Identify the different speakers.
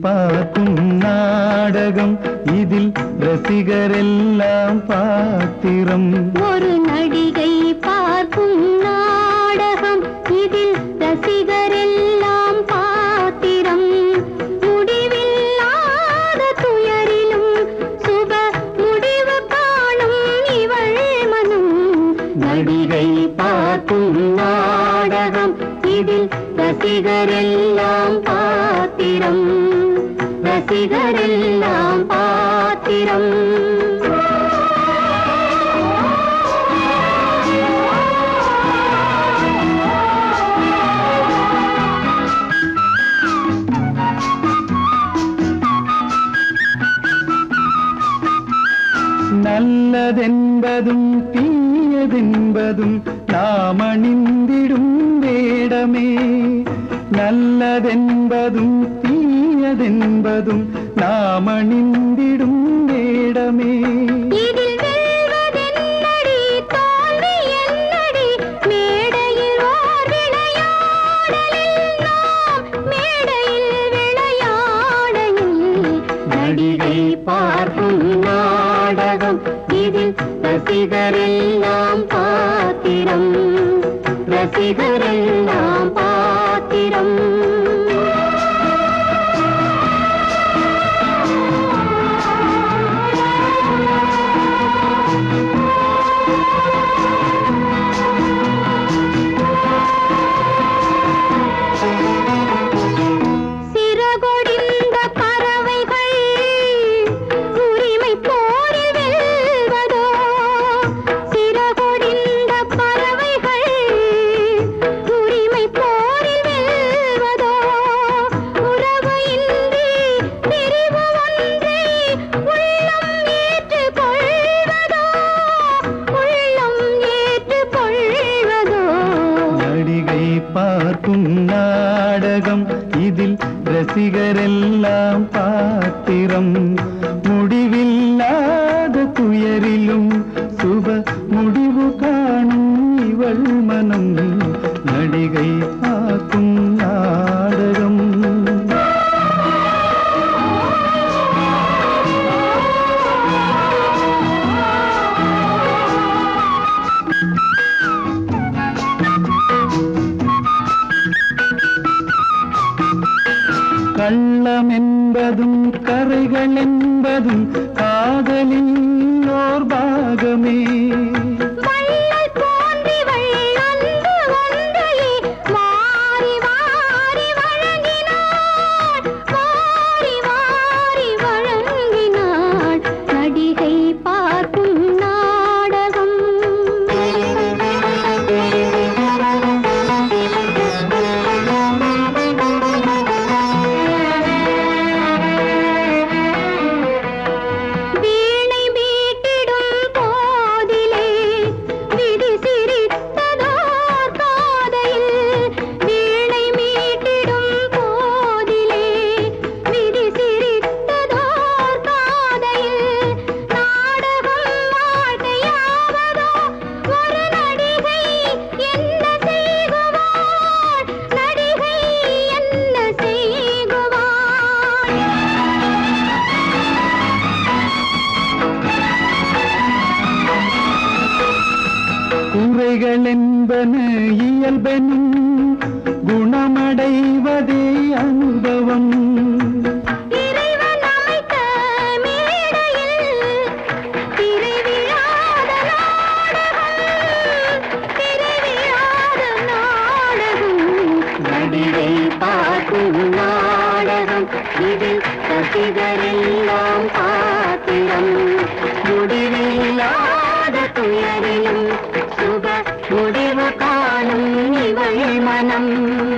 Speaker 1: பார்க்கும் நாடகம். ரசிகரெல்லாம் பாத்திரம். ரசிகரெல்லாம் பாத்திரம்.
Speaker 2: நல்லதென்பதும் தீயதென்பதும் நாம் அணிந்திடும் வேடமே. நல்லதென்பதும் தீயதென்பதும் நாம் அணிந்திடும் வேடமே
Speaker 1: பார்க்கும் நாடகம். இதில் ரசிகரெல்லாம் பாத்திரம் ரசிகரெல்லாம்
Speaker 2: பார்க்கும் நாடகம். இதில் ரசிகரெல்லாம் பாத்திரம். முடிவில்லாத துயரிலும் காதல் என்பதும் காதலின் என்பன இயல்பெனும் குணமடைவதே அனுபவம்.
Speaker 1: இதில் சசிதரெல்லாம் பாத்திரம். முடிவில்லாத துயரையும் மனம் இவை மனம்.